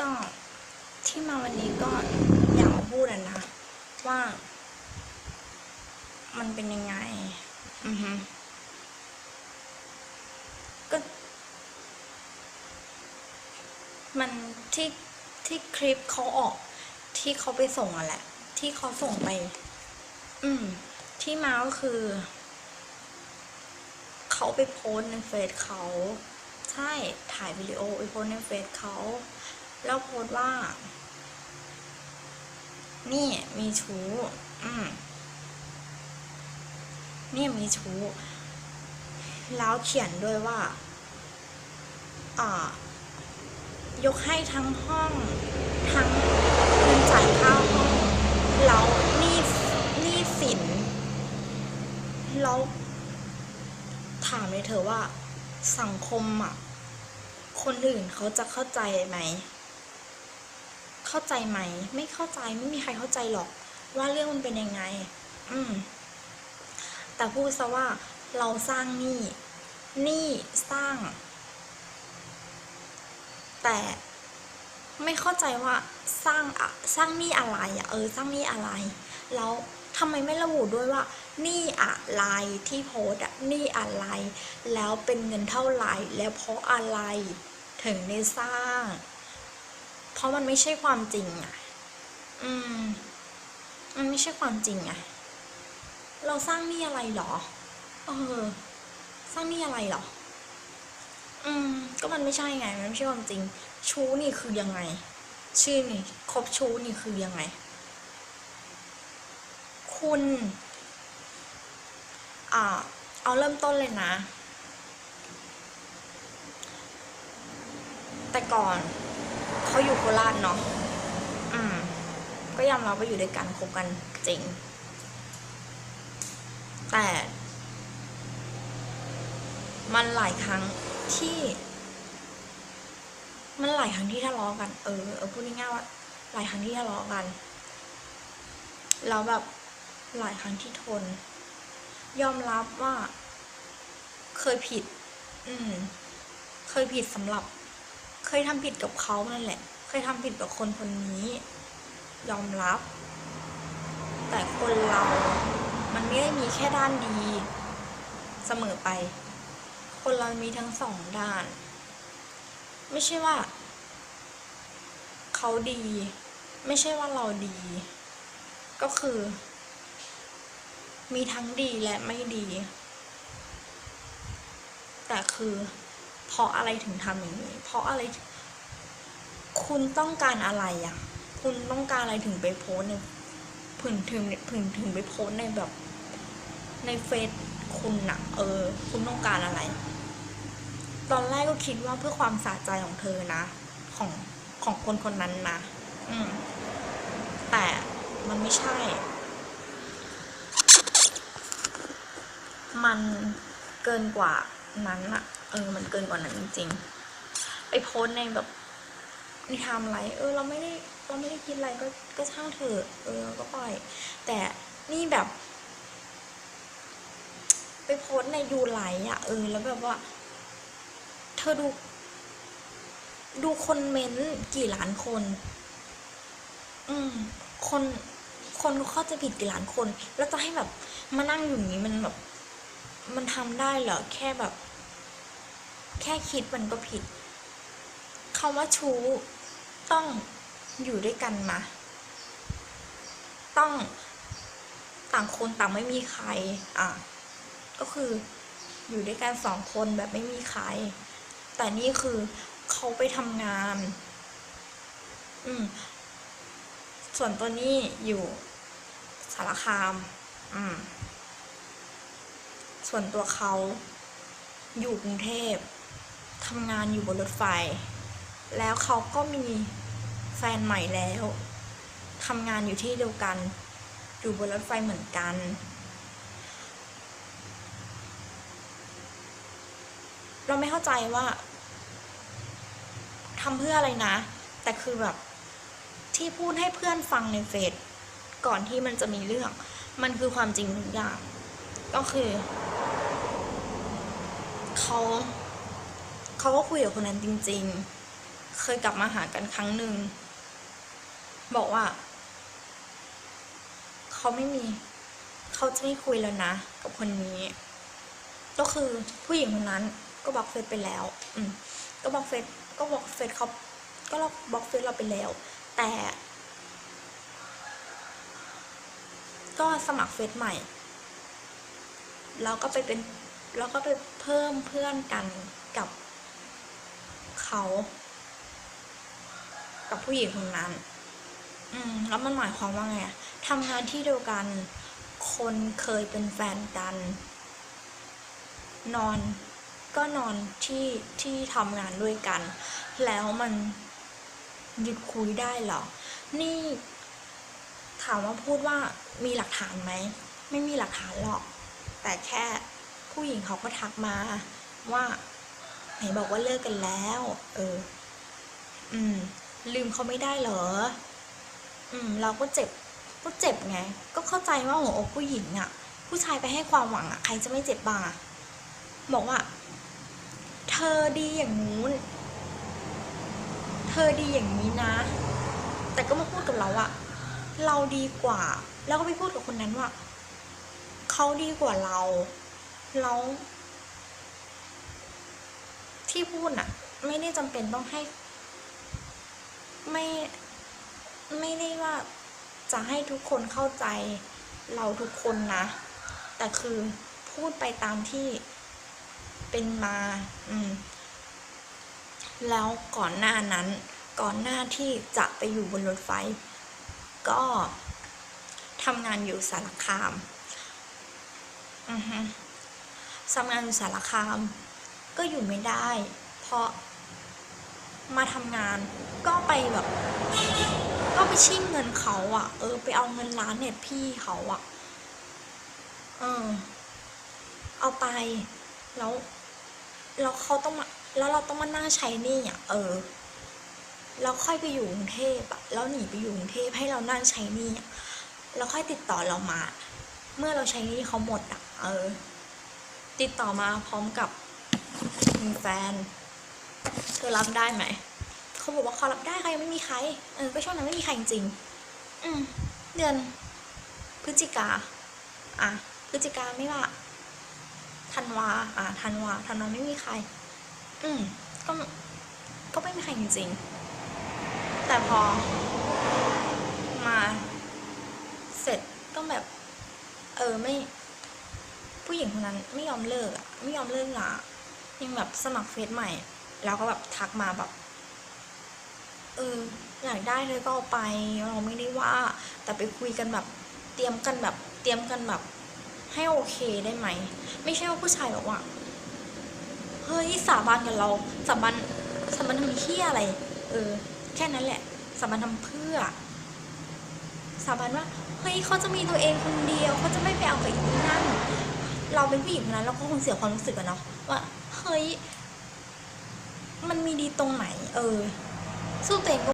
ก็ที่มาวันนี้ก็อยากมาพูดนะว่า มันเป็นยังไง อือฮึก็ มันที่ที่คลิปเขาออก ที่เขาไปส่งอะแหละ ที่เขาส่งไป อืม ที่มาก็คือ เขาไปโพสในเฟซเขา ใช่ ถ่ายวิดีโอไปโพสในเฟซเขา แล้วโพสว่า นี่มีชู้ อืมนี่มีชู้ แล้วเขียนด้วยว่า อ่า ยกให้ทั้งห้อง ทั้งเงินจ่ายค่าห้อง แล้วนี้หนี้สิน แล้วถามเลยเธอว่าสังคมอะ คนอื่นเขาจะเข้าใจไหม เข้าใจไหม ไม่เข้าใจไม่มีใครเข้าใจหรอก ว่าเรื่องมันเป็นยังไง อืม แต่พูดซะว่าเราสร้างหนี้หนี้สร้าง แต่ไม่เข้าใจว่าสร้างอะสร้างหนี้อะไรอะเออ สร้างหนี้อะไร แล้วทำไมไม่ระบุด้วยว่าหนี้อะไรที่โพสอะหนี้อะไร แล้วเป็นเงินเท่าไหร่ แล้วเพราะอะไรถึงได้สร้าง ราะมันไม่ใช่ความจริงอะอืม มันไม่ใช่ความจริงอะเราสร้างหนี้อะไรหรอ เออ สร้างหนี้อะไรหรอ อืม ก็มันไม่ใช่ไง มันไม่ใช่ความจริง ชู้นี่คือยังไง ชื่อนี่คบชู้นี่คือยังไง คุณ อ่า เอาเริ่มต้นเลยนะ แต่ก่อน เขาอยู่โคราชเนาะอืม ก็ยอมรับว่าอยู่ด้วยกันคบกันจริง แต่ มันหลายครั้งที่ มันหลายครั้งที่ทะเลาะกัน เออเออพูดง่ายๆว่า หลายครั้งที่ทะเลาะกันแล้วแบบหลายครั้งที่ทน ยอมรับว่า เคยผิด อืม เคยผิดสำหรับเค ยทำผิดกับเขานั่นแหละ เคยทำผิดกับคนคนนี้ ยอมรับ แต่คนเรา มันไม่ได้มีแค่ด้านดี เสมอไป คนเรามีทั้งสองด้าน ไม่ใช่ว่า เขาดี ไม่ใช่ว่าเราดี ก็คือ มีทั้งดีและไม่ดี แต่คือ เพราะอะไรถึงทำอย่างนี้ เพราะอะไร คุณต้องการอะไรอะคุณต้องการอะไรถึงไปโพสในถึงถึงถึงถึงไปโพสในแบบ ในเฟซคุณน่ะเออ คุณต้องการอะไร ตอนแรกก็คิดว่าเพื่อความสะใจของเธอนะ ของของคนคนนั้นนะอืม แต่มันไม่ใช่ มันเกินกว่านั้นอะ เออ มันเกินกว่านั้นจริงๆ ไปโพสในแบบในไทม์ไลน์เออ เราไม่ได้เราไม่ได้คิดอะไรก็ก็ช่างเถอะเออก็ปล่อย แต่นี่แบบ ไปโพสในยูไลท์อะเออ แล้วแบบว่า เธอดู ดูคนเมนต์กี่ล้านคน อืม คนคนเข้าใจผิดกี่ล้านคน แล้วจะให้แบบมานั่งอยู่อย่างนี้มันแบบ มันทำได้เหรอแค่แบบ แค่คิดมันก็ผิดคำว่าชู้ต้องอยู่ด้วยกันมา ต้องต่างคนต่างไม่มีใคร อะ ก็คืออยู่ด้วยกันสองคนแบบไม่มีใคร แต่นี่คือเขาไปทำงาน อืม ส่วนตัวนี้อยู่สารคาม อืม ส่วนตัวเขาอยู่กรุงเทพ ทำงานอยู่บนรถไฟ แล้วเขาก็มีแฟนใหม่แล้วทำงานอยู่ที่เดียวกัน อยู่บนรถไฟเหมือนกัน เราไม่เข้าใจว่าทำเพื่ออะไรนะ แต่คือแบบที่พูดให้เพื่อนฟังในเฟซก่อนที่มันจะมีเรื่อง มันคือความจริงทุกอย่าง ก็คือ เขา เขาก็คุยกับคนนั้นจริง ๆ เคยกลับมาหากันครั้งหนึ่ง บอกว่า เขาไม่มี เขาจะไม่คุยแล้วนะ กับคนนี้ ก็คือผู้หญิงคนนั้นก็บล็อกเฟซไปแล้ว อืม ก็บล็อกเฟซก็บล็อกเฟซเขาก็เราบล็อกเฟซเราไปแล้ว แต่ ก็สมัครเฟซใหม่แล้วก็ไปเป็นแล้วก็ไปเพิ่มเพื่อนกันกับ เขา กับผู้หญิงคนนั้น อืม แล้วมันหมายความว่าไงทำงานที่เดียวกัน คนเคยเป็นแฟนกัน นอนก็นอนที่ที่ทำงานด้วยกัน แล้วมันหยุดคุยได้เหรอ นี่ถามว่าพูดว่ามีหลักฐานไหม ไม่มีหลักฐานหรอก แต่แค่ผู้หญิงเขาก็ทักมาว่า ไหนบอกว่าเลิกกันแล้ว เออ อืม ลืมเขาไม่ได้เหรอ อืม เราก็เจ็บ ก็เจ็บไง ก็เข้าใจว่าหัวอกผู้หญิงอะ่ะผู้ชายไปให้ความหวังอะ่ะใครจะไม่เจ็บบ้างอะบอกว่า เธอดีอย่างนู้น เธอดีอย่างนี้นะ แต่ก็มาพูดกับเราอะเราดีกว่า แล้วก็ไปพูดกับคนนั้นว่าเขาดีกว่าเราแล้ว ที่พูดน่ะไม่ได้จำเป็นต้องให้ ไม่ไม่ได้ว่าจะให้ทุกคนเข้าใจเราทุกคนนะ แต่คือพูดไปตามที่เป็นมา อืม แล้วก่อนหน้านั้น ก่อนหน้าที่จะไปอยู่บนรถไฟ ก็ทำงานอยู่สารคาม อือฮึทำงานอยู่สารคาม ก็อยู่ไม่ได้ เพราะมาทำงานก็ไปแบบ ก็ไปชิ่งเงินเขาอะเออ ไปเอาเงินร้านเน็ตพี่เขาอะเออ เอาไป แล้วแล้วเขาต้องมาแล้วเราต้องมานั่งใช้หนี่อะ เออแล้วค่อยไปอยู่กรุงเทพอะแล้วหนีไปอยู่กรุงเทพให้เรานั่งใช้หนี่อะแล้วค่อยติดต่อเรามา เมื่อเราใช้หนี่เขาหมดอะเออ ติดต่อมาพร้อมกับ มีแฟน เธอรับได้ไหม เขาบอกว่าเขารับได้ค่ะยังไม่มีใคร เออ ก็ช่วงนั้นไม่มีใครจริง อืม เดือนพฤศจิกา อะ พฤศจิกาไม่ว่าธันวา อ่าธันวาธันวาไม่มีใคร อืม ก็ ก็ไม่มีใครจริงๆ แต่พอ มา เสร็จก็แบบ เออ ไม่ ผู้หญิงคนนั้นไม่ยอมเลิกอะไม่ยอมเลิกละ ยังแบบสมัครเฟซใหม่ แล้วก็แบบทักมาแบบเอออยากได้เลยก็เอาไปเราไม่ได้ว่า แต่ไปคุยกันแบบเตรียมกันแบบเตรียมกันแบบ ให้โอเคได้ไหม ไม่ใช่ว่าผู้ชายแบบว่าเฮ้ยสาบานกับเราสาบานสาบานทำเฮี้ยอะไร เออ แค่นั้นแหละสาบานทำเพื่อ สาบานว่าเฮ้ยเขาจะมีตัวเองคนเดียวเขาจะไม่ไปเอากับอีกนั่นเราเป็นผู้หญิงคนนั้นเราก็คงเสียความรู้สึกอะเนาะว่า เฮ้ย มันมีดีตรงไหน เออ สู้ตัวเองก็